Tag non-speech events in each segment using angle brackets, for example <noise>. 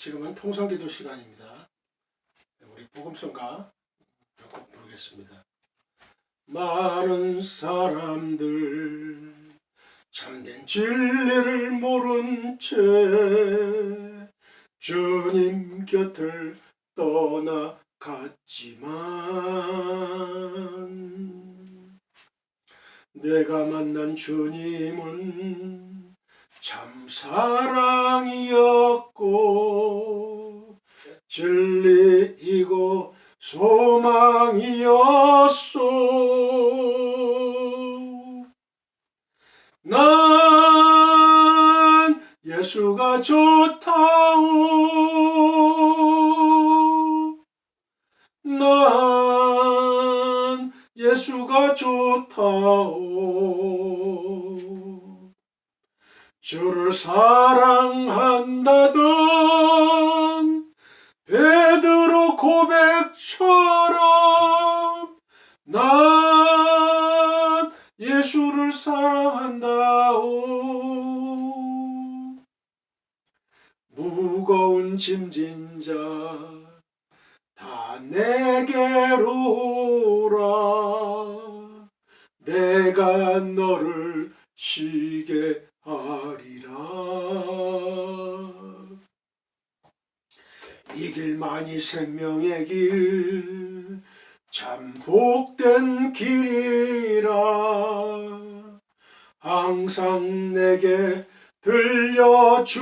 지금은 통성기도 시간입니다. 우리 복음성가 꼭 부르겠습니다. 많은 사람들 참된 진리를 모른 채 주님 곁을 떠나갔지만 내가 만난 주님은 참 사랑이었고 진리이고 소망이었소. 난 예수가 좋다 쉬게 하리라. 이 길만이 생명의 길 참 복된 길이라. 항상 내게 들려주셨소.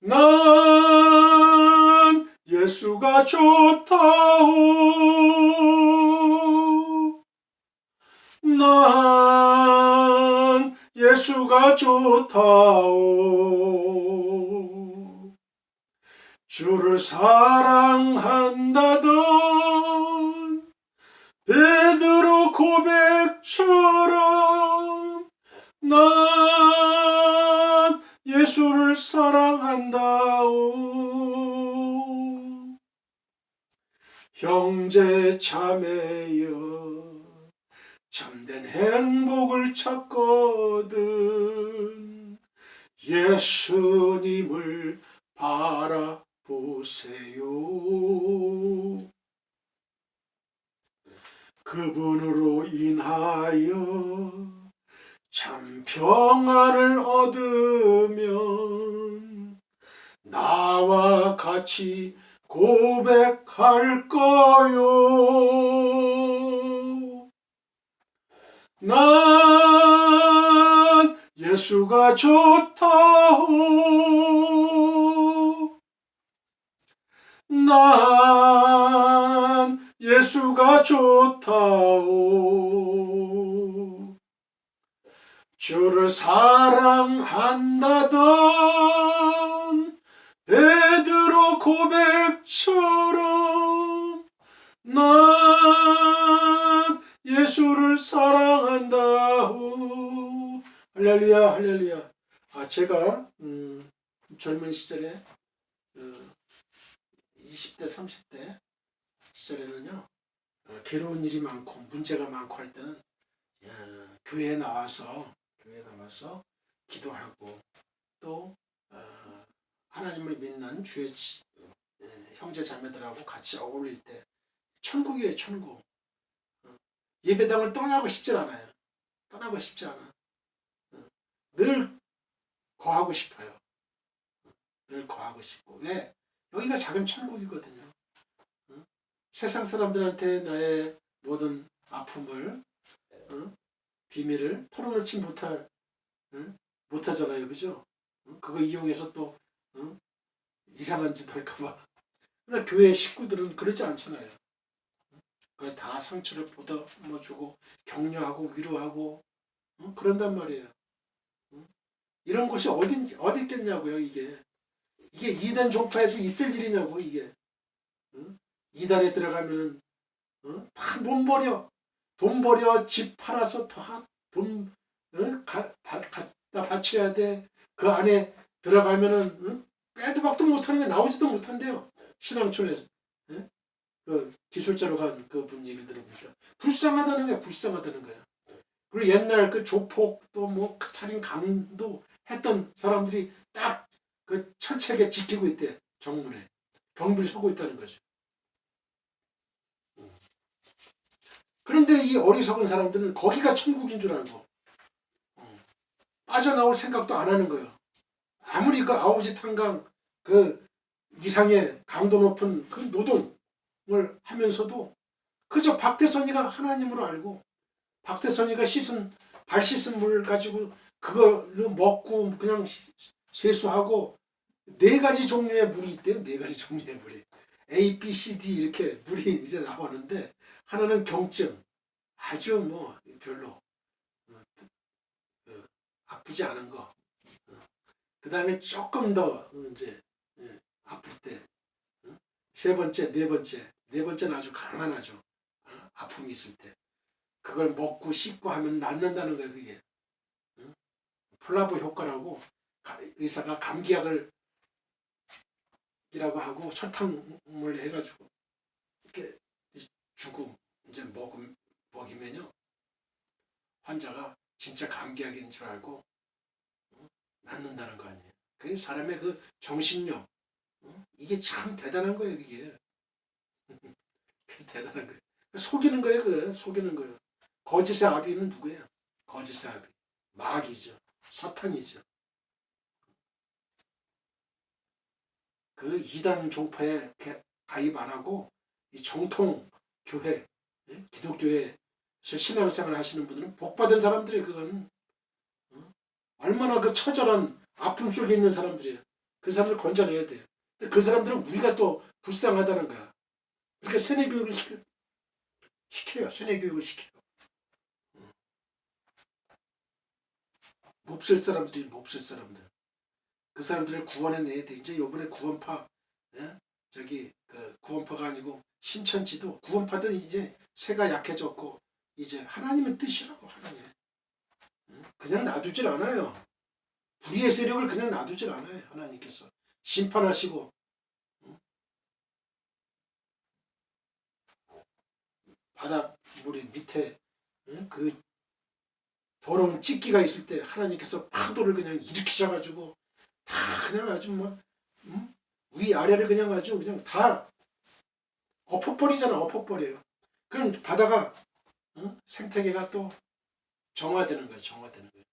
난 예수가 좋다오 난 예수가 좋다오. 주를 사랑한다던 베드로 고백처럼 난 예수를 사랑한다오. 형제 자매여 참된 행복을 찾거든 예수님을 바라보세요. 그분으로 인하여 참 평안을 얻으면 나와 같이 고백할 거요. 난 예수가 좋다오. 난 예수가 좋다오. 주를 사랑한다던 베드로 고백처럼 난 예수를 사랑한다오. 할렐루야, 할렐루야. 아, 제가 음, 젊은 시절에 어, 20대, 30대 시절에는요, 어, 괴로운 일이 많고 문제가 많고 할 때는 어, 교회에 나와서 교회에 나와서 기도하고 또 어, 하나님을 믿는 주의 지- 에, 형제 자매들하고 같이 어울릴 때 천국이에요 천국. 어, 예배당을 떠나고 싶지 않아요. 떠나고 싶지 않아 어, 늘 거하고 싶어요 어, 늘 거하고 싶고 왜 여기가 작은 천국이거든요 어? 세상 사람들한테 나의 모든 아픔을 어? 비밀을 털어놓지 못할 응? 못하잖아요 그죠 어? 그거 이용해서 또 응? 이상한 짓 할까봐 그러나 교회 식구들은 그러지 않잖아요 그다 상처를 보다듬어주고 격려하고 위로하고 응? 그런단 말이에요 응? 이런 곳이 어딘지 어디 있겠냐고요 이게 이게 이단 종파에서 있을 일이냐고 이게 응? 이단에 들어가면은 응? 다돈 버려 돈 버려 집 팔아서 다돈 응? 가, 바, 갖다 바쳐야 돼. 그 안에 들어가면은 응? 빼도 박도 못하는 게 나오지도 못한대요. 신앙촌에서. 응? 그 기술자로 간 그 분 얘기를 들어보니까 불쌍하다는 거야. 불쌍하다는 거야. 그리고 옛날 그 조폭 또뭐 살인 강도 했던 사람들이 딱 그 철책에 지키고 있대 정문에 경비를 서고 있다는 거죠. 음. 그런데 이 어리석은 사람들은 거기가 천국인 줄 알고 음, 빠져나올 생각도 안 하는 거예요. 아무리 그 아우지 탄강 그 이상의 강도 높은 그 노동을 하면서도 그저 박대선이가 하나님으로 알고 박대선이가 씻은 발 씻은 물 가지고 그걸로 먹고 그냥 시- 세수하고 네 가지 종류의 물이 있대요. 네 가지 종류의 물이 A, B, C, D 이렇게 물이 이제 나오는데 하나는 경증 아주 뭐 별로 어, 어, 아프지 않은 거. 그 다음에 조금 더 이제 예, 아플 때. 어? 세 번째, 네 번째. 네 번째는 아주. 어? 아픔이 있을 때. 그걸 먹고 씻고 하면 낫는다는 거예요, 그게. 어? 플라보 효과라고 가- 의사가 감기약을 이라고 하고 설탕물 해가지고 이렇게 주고 이제 먹음 먹이면요 환자가 진짜 감기약인 줄 알고 어? 낫는다는 거 아니에요. 그게 사람의 그 정신력 어? 이게 참 대단한 거예요. 이게 <laughs> 대단한 거예요. 속이는 거예요. 그 속이는 거예요. 거짓의 아비는 누구예요? 거짓의 아비 마귀죠. 사탄이죠. 그 이단 종파에 개- 가입 안 하고 이 정통 교회 예? 기독교에서 신앙생활 하시는 분들은 복 받은 사람들이 그건 어? 얼마나 그 처절한 아픔 속에 있는 사람들이에요. 그 사람들 건져내야 돼요. 그 사람들은 우리가 또 불쌍하다는 거야. 그러니까 세뇌 교육을 시켜 시켜요. 세뇌 교육을 시켜요. 어. 몹쓸 사람들이 몹쓸 사람들. 그 사람들을 구원해내야 돼. 이제 요번에 구원파, 예? 저기, 그, 구원파가 아니고, 신천지도 구원파들 이제 새가 약해졌고, 이제 하나님의 뜻이라고, 하나님. 예? 그냥 놔두질 않아요. 불의의 세력을 그냥 놔두질 않아요. 하나님께서. 심판하시고, 응? 바닷물이 밑에, 응? 그, 더러운 찢기가 있을 때 하나님께서 파도를 그냥 일으키셔가지고 다 그냥 아주 뭐 음? 위 아래를 그냥 아주 그냥 다 엎어버리잖아 엎어버려요. 그럼 바다가 응? 생태계가 또 정화되는 거예요. 정화되는 거예요.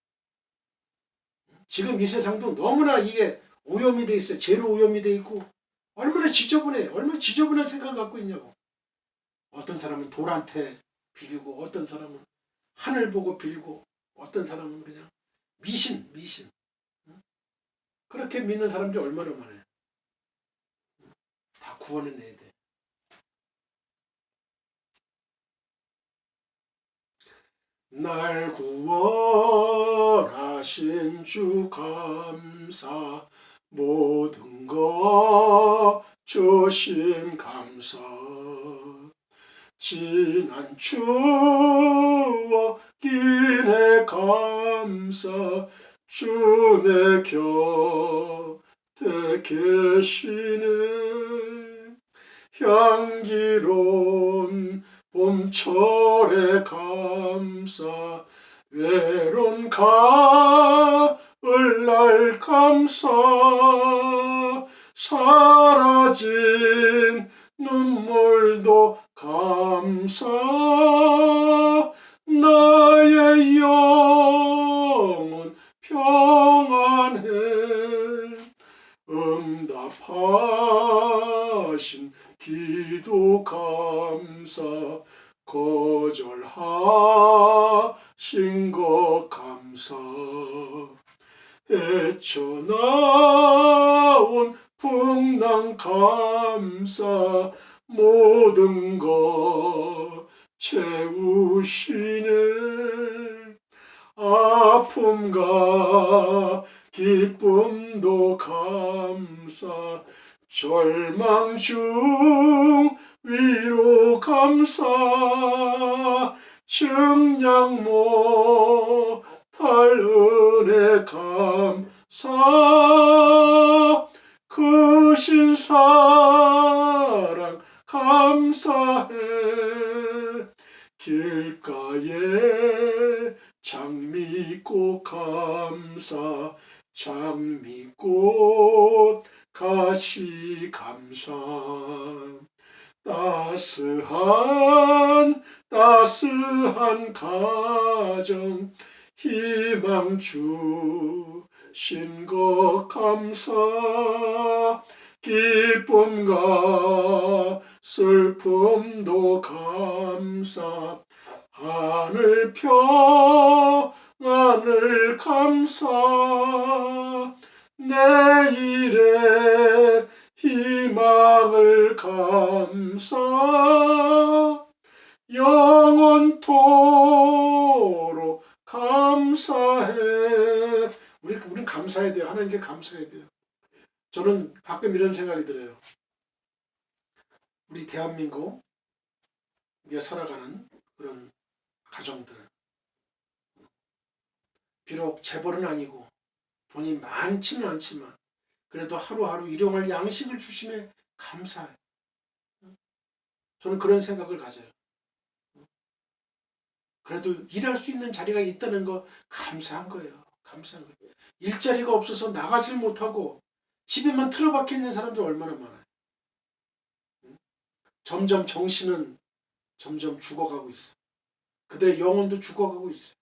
지금 이 세상도 너무나 이게 오염이 돼 있어요. 제로 오염이 돼 있고 얼마나 지저분해. 얼마나 지저분한 생각을 갖고 있냐고. 어떤 사람은 돌한테 빌고 어떤 사람은 하늘 보고 빌고 어떤 사람은 그냥 미신 미신 그렇게 믿는 사람들이 얼마나 많아요. 다 구원해내야 돼. 날 구원하신 주 감사 모든 것 조심 감사 지난 추억 이내 감사 주내 곁에 계시는 향기로운 봄철의 감사 외로운 가을 날 감사 사라진 눈물도 감사 나의 영혼 평안해 응답하신 기도 감사 거절하신 것 감사 헤쳐나온 풍랑 감사 모든 것 채우시네. 아픔과 기쁨도 감사 절망 중 위로 감사. 증량 못할 은혜 감사. 크신 사랑 감사해. 길가에 장미꽃 감사 장미꽃 가시 감사. 따스한 따스한 가정 희망 주신 것 감사. 기쁨과 슬픔도 감사 하늘 평안을 감사 내일의 희망을 감사 영원토록 감사해. 우리 우린 감사해야 돼요. 하나님께 감사해야 돼요. 저는 가끔 이런 생각이 들어요 우리 대한민국에 살아가는 그런 가정들 비록 재벌은 아니고 돈이 많지는 않지만 그래도 하루하루 일용할 양식을 주심에 감사해. 저는 그런 생각을 가져요. 그래도 일할 수 있는 자리가 있다는 거 감사한 거예요. 감사한 거예요. 일자리가 없어서 나가질 못하고 집에만 틀어박혀 있는 사람들 얼마나 많아요. 점점 정신은 점점 죽어가고 있어. 그들의 영혼도 죽어가고 있어요.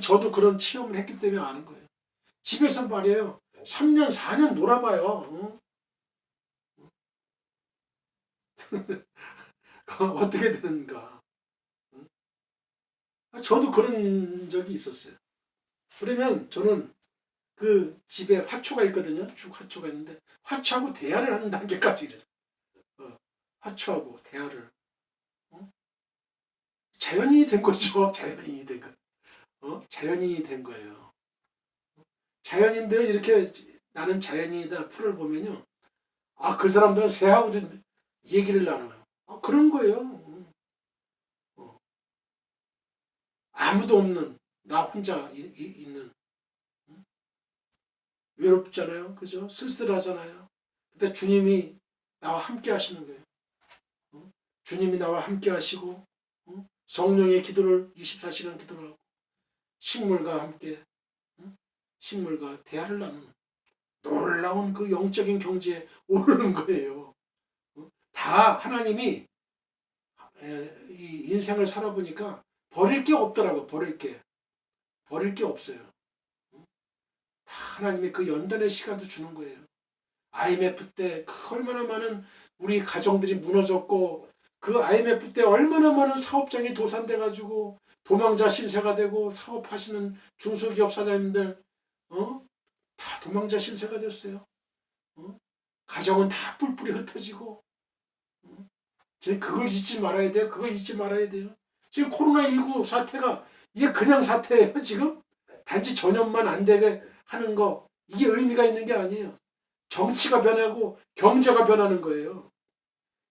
저도 그런 체험을 했기 때문에 아는 거예요. 집에서 말이에요. 3년, 4년 놀아봐요. 응? <laughs> 어떻게 되는가. 응? 저도 그런 적이 있었어요. 그러면 저는 그 집에 화초가 있거든요. 쭉 화초가 있는데 화초하고 대화를 하는 단계까지 이래요. 어, 화초하고 대화를. 어? 자연인이 된 거죠. <laughs> 자연인이 된 거. 어? 자연인이 된 거예요. 자연인들 이렇게 나는 자연인이다 풀을 보면요. 아, 그 사람들은 새하고 얘기를 나눠요. 아, 그런 거예요. 어. 아무도 없는 나 혼자 이, 이, 있는 응? 외롭잖아요. 그죠? 쓸쓸하잖아요. 근데 주님이 나와 함께 하시는 거예요. 어? 주님이 나와 함께 하시고 어? 성령의 기도를 24시간 기도를 하고 식물과 함께 식물과 대화를 나누는 놀라운 그 영적인 경지에 <laughs> 오르는 거예요. 다 하나님이 이 인생을 살아보니까 버릴 게 없더라고 버릴 게 버릴 게 없어요. 다 하나님이 그 연단의 시간도 주는 거예요. IMF 때그 얼마나 많은 우리 가정들이 무너졌고 그 IMF 때 얼마나 많은 사업장이 도산돼 가지고 도망자 신세가 되고 사업하시는 중소기업 사장님들 어? 다 도망자 신세가 됐어요. 어? 가정은 다 뿔뿔이 흩어지고 어? 지금 그걸 잊지 말아야 돼요. 그걸 잊지 말아야 돼요. 지금 코로나 19 사태가 이게 그냥 사태예요. 지금 단지 전염만 안 되게 하는 거 이게 의미가 있는 게 아니에요. 정치가 변하고 경제가 변하는 거예요.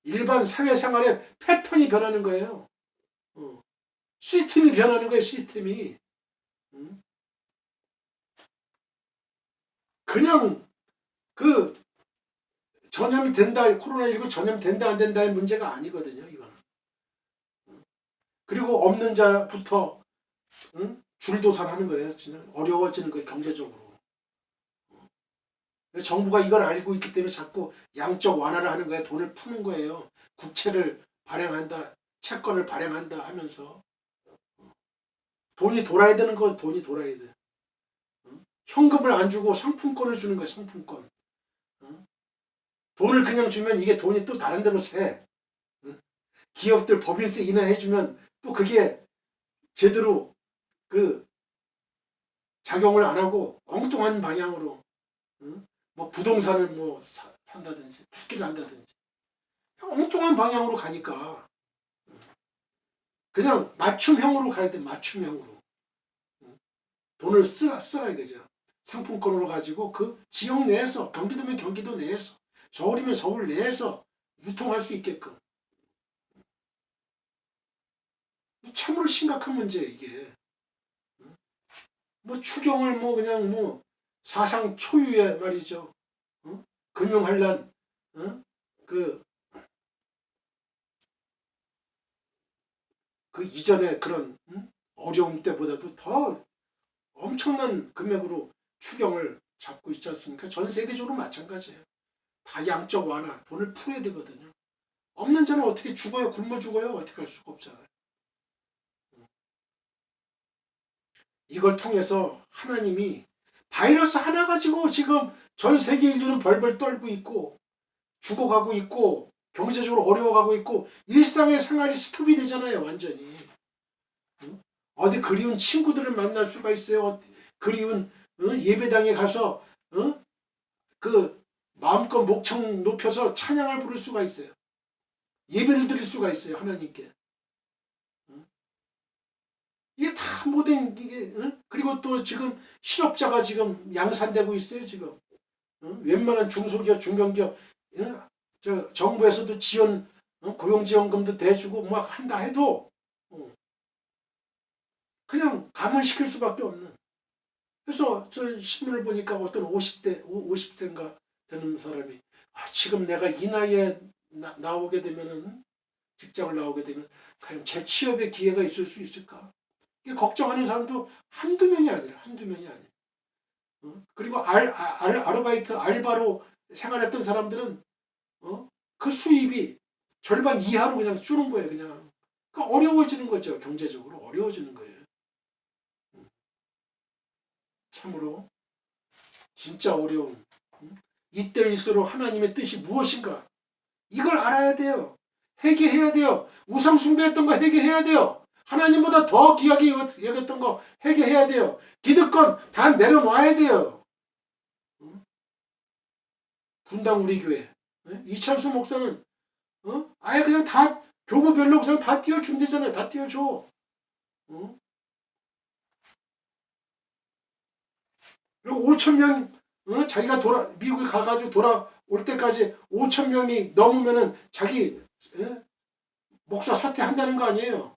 일반 사회생활의 패턴이 변하는 거예요. 어. 시스템이 변하는 거예요, 시스템이. 응? 그냥 그 전염이 된다, 코로나19 전염 된다, 안 된다의 문제가 아니거든요, 이거는. 그리고 없는 자부터 응? 줄도산하는 거예요. 어려워지는 거예요, 경제적으로. 정부가 이걸 알고 있기 때문에 자꾸 양적 완화를 하는 거예요. 돈을 푸는 거예요. 국채를 발행한다, 채권을 발행한다 하면서. 돈이 돌아야 되는 건 돈이 돌아야 돼. 현금을 안 주고 상품권을 주는 거야, 상품권. 돈을 그냥 주면 이게 돈이 또 다른 데로 새. 기업들 법인세 인하해주면 또 그게 제대로 그 작용을 안 하고 엉뚱한 방향으로 뭐 부동산을 뭐 사, 산다든지 투기를 한다든지. 엉뚱한 방향으로 가니까. 그냥 맞춤형으로 가야 돼 맞춤형으로. 돈을 쓰라 쓰라 이거죠. 상품권으로 가지고 그 지역 내에서 경기도면 경기도 내에서 서울이면 서울 내에서 유통할 수 있게끔. 참으로 심각한 문제 이게. 뭐 추경을 뭐 그냥 뭐 사상 초유의 말이죠 어? 금융환란 어? 그그 이전에 그런 음? 어려움 때보다도 더 엄청난 금액으로 추경을 잡고 있지 않습니까? 전 세계적으로 마찬가지예요. 다 양적 완화, 돈을 풀어야 되거든요. 없는 자는 어떻게 죽어요? 굶어 죽어요? 어떻게 할 수가 없잖아요. 이걸 통해서 하나님이 바이러스 하나 가지고 지금 전 세계 인류는 벌벌 떨고 있고 죽어가고 있고 경제적으로 어려워가고 있고 일상의 생활이 스톱이 되잖아요 완전히 응? 어디 그리운 친구들을 만날 수가 있어요 어- 그리운 응? 예배당에 가서 응? 그 마음껏 목청 높여서 찬양을 부를 수가 있어요 예배를 드릴 수가 있어요 하나님께 응? 이게 다 모든 이게 응? 그리고 또 지금 실업자가 지금 양산되고 있어요 지금 응? 웬만한 중소기업 중견기업 응? 저 정부에서도 지원 어? 고용지원금도 대주고 막 한다 해도 어, 그냥 감원시킬 수밖에 없는 그래서 저 신문을 보니까 어떤 50대 50대인가 되는 사람이 아, 지금 내가 이 나이에 나, 나오게 되면은 직장을 나오게 되면 과연 재취업의 기회가 있을 수 있을까 걱정하는 사람도 한두 명이 아니라 한두 명이 아니에요 어? 그리고 알, 알, 아르바이트 알바로 생활했던 사람들은 어? 그 수입이 절반 이하로 그냥 줄은 거예요, 그냥. 그러니까 어려워지는 거죠, 경제적으로 어려워지는 거예요. 음. 참으로 진짜 어려운 음? 이때일수록 하나님의 뜻이 무엇인가 이걸 알아야 돼요. 회개해야 돼요. 우상 숭배했던 거 회개해야 돼요. 하나님보다 더 귀하게 여겼던 거 회개해야 돼요. 기득권 다 내려놔야 돼요. 음? 분당 우리 교회 예? 이창수 목사는 어? 아예 그냥 다 교구별로 그냥 다 띄워준대잖아요. 다 띄워줘. 어? 그리고 5천 명 어? 자기가 돌아 미국에 가가지고 돌아올 때까지 5천 명이 넘으면은 자기 예? 목사 사퇴한다는 거 아니에요.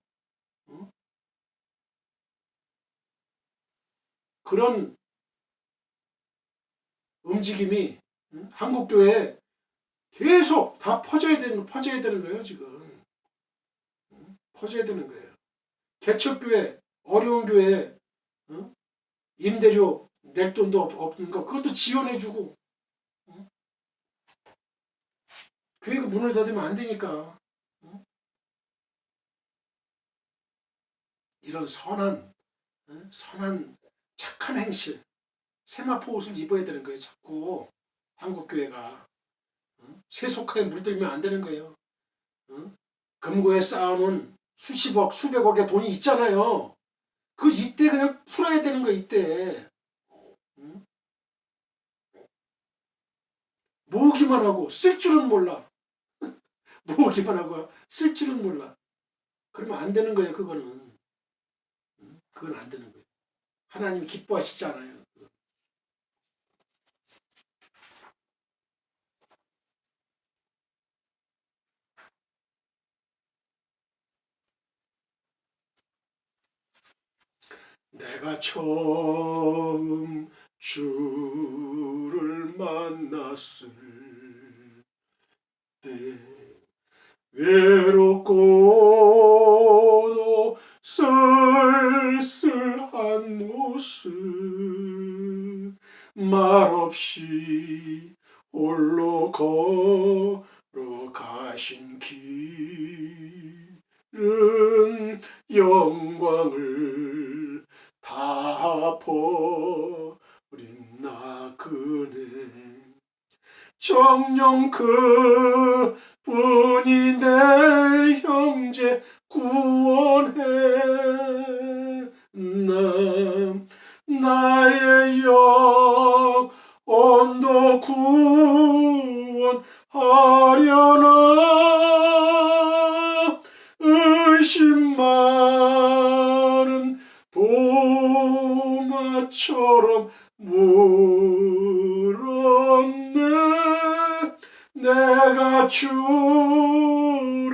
그런 움직임이 응? 한국 교회에 계속 다 퍼져야 되는 퍼져야 되는 거예요 지금 응? 퍼져야 되는 거예요. 개척교회 어려운 교회 응? 임대료 낼 돈도 없- 없는 거 그것도 지원해주고 응? 교회가 문을 닫으면 안 되니까 응? 이런 선한 응? 선한 착한 행실 세마포 옷을 입어야 되는 거예요 자꾸 한국 교회가 응? 세속하게 물들면 안 되는 거예요. 응? 금고에 쌓아놓은 수십억, 수백억의 돈이 있잖아요. 그 이때 그냥 풀어야 되는 거야 이때. 응? 모으기만 하고 쓸 줄은 몰라. <laughs> 모으기만 하고 쓸 줄은 몰라. 그러면 안 되는 거예요 그거는. 응? 그건 안 되는 거예요. 하나님 기뻐하시지 않아요. 내가 처음 주를 만났을 때 외롭고도 쓸쓸한 모습 말없이 홀로 걸어가신 길은 영광을 다 버린 나 그네. 정령 그 분이 내 형제 구원해. 남 나의 영혼도 구원하려 주를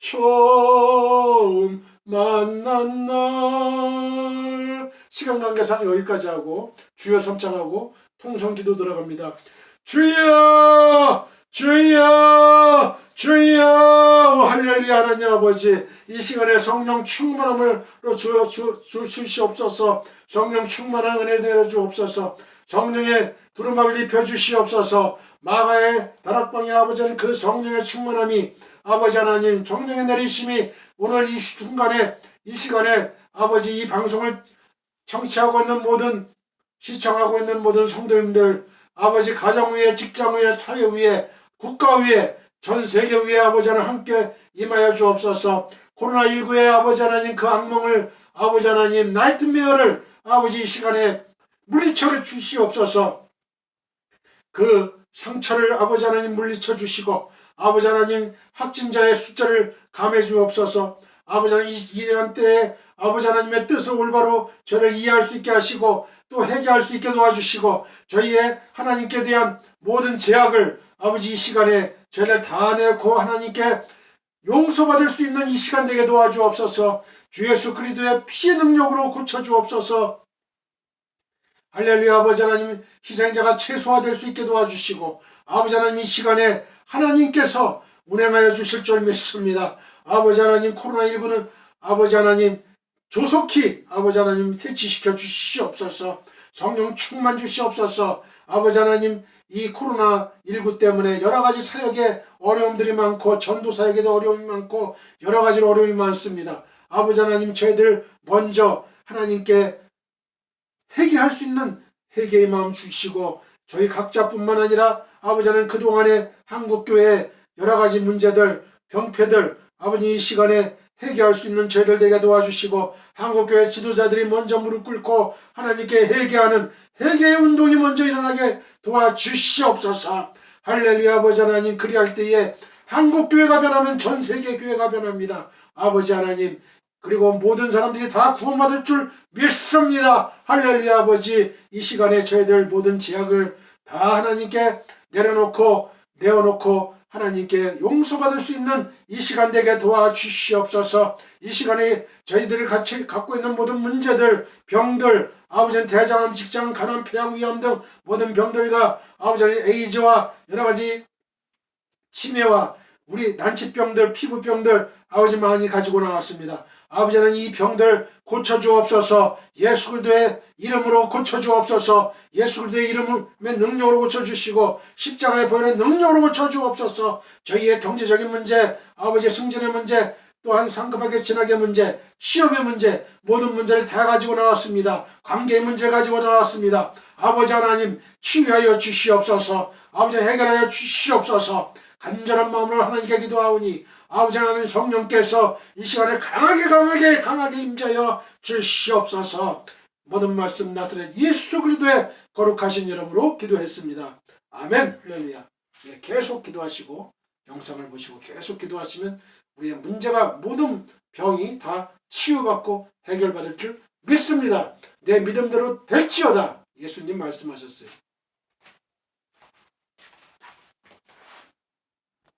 처음 만난 날. 시간 관계상 여기까지 하고 주여 섬창하고 통성기도 들어갑니다. 주여 주여 주여. 할렐루야 하나님 아버지. 이 시간에 성령 충만함으로 주, 주, 주, 주시옵소서. 성령 충만한 은혜 되어 주옵소서 성령의 두루마를 입혀 주시옵소서. 마가의 다락방의 아버지는 그 성령의 충만함이 아버지 하나님 성령의 내리심이 오늘 이 순간에 이 시간에 아버지 이 방송을 청취하고 있는 모든 시청하고 있는 모든 성도님들 아버지 가정 위에 직장 위에 사회 위에 국가 위에 전 세계 위에 아버지 하나님 함께 임하여 주옵소서. 코로나19의 아버지 하나님 그 악몽을 아버지 하나님 나이트메어를 아버지 이 시간에 물리쳐 주시옵소서. 그 상처를 아버지 하나님 물리쳐 주시고 아버지 하나님 확진자의 숫자를 감해 주옵소서. 아버지 하나님 이 이런 때에 아버지 하나님의 뜻을 올바로 저를 이해할 수 있게 하시고 또 회개할 수 있게 도와주시고 저희의 하나님께 대한 모든 제약을 아버지 이 시간에 저희를 다 내고 하나님께 용서받을 수 있는 이 시간 되게 도와주옵소서. 주 예수 그리스도의 피의 능력으로 고쳐주옵소서 할렐루야 아버지 하나님 희생자가 최소화될 수 있게 도와주시고 아버지 하나님 이 시간에 하나님께서 운행하여 주실 줄 믿습니다. 아버지 하나님 코로나19는 아버지 하나님 조속히 아버지 하나님 퇴치시켜 주시옵소서. 성령 충만 주시옵소서. 아버지 하나님 이 코로나19 때문에 여러 가지 사역에 어려움들이 많고 전도 사역에도 어려움이 많고 여러 가지 어려움이 많습니다. 아버지 하나님 저희들 먼저 하나님께 회개할 수 있는 회개의 마음 주시고 저희 각자뿐만 아니라 아버지 하나님 그동안에 한국교회 여러 가지 문제들 병폐들 아버님 이 시간에 회개할 수 있는 저희들 되게 도와주시고 한국교회 지도자들이 먼저 무릎 꿇고 하나님께 회개하는 회개의 운동이 먼저 일어나게 도와주시옵소서. 할렐루야 아버지 하나님. 그리할 때에 한국교회가 변하면 전 세계 교회가 변합니다. 아버지 하나님 그리고 모든 사람들이 다 구원받을 줄 믿습니다. 할렐루야 아버지. 이 시간에 저희들 모든 제약을 다 하나님께 내려놓고 내어놓고 하나님께 용서받을 수 있는 이 시간 되게 도와주시옵소서. 이 시간에 저희들이 같이 갖고 있는 모든 문제들 병들 아버지는 대장암 직장 간암 폐암 위암 등 모든 병들과 아버지는 에이즈와 여러 가지 치매와 우리 난치병들 피부병들 아버지 많이 가지고 나왔습니다 아버지는 이 병들 고쳐주옵소서. 예수 그리스도의 이름으로 고쳐주옵소서. 예수 그리스도의 이름의 능력으로 고쳐주시고 십자가의 보혈의 능력으로 고쳐주옵소서. 저희의 경제적인 문제 아버지의 승진의 문제 또한 상급하게 진학의 문제 시험의 문제 모든 문제를 다 가지고 나왔습니다. 관계의 문제를 가지고 나왔습니다. 아버지 하나님 치유하여 주시옵소서. 아버지 해결하여 주시옵소서. 간절한 마음으로 하나님께 기도하오니 아버지 하나님 성령께서 이 시간에 강하게 강하게 강하게 임자여 주시옵소서 모든 말씀 나스렛 예수 그리스도의 거룩하신 이름으로 기도했습니다. 아멘 할렐루야 네, 계속 기도하시고 영상을 보시고 계속 기도하시면 우리의 문제가 모든 병이 다 치유받고 해결받을 줄 믿습니다. 내 믿음대로 될지어다 예수님 말씀하셨어요.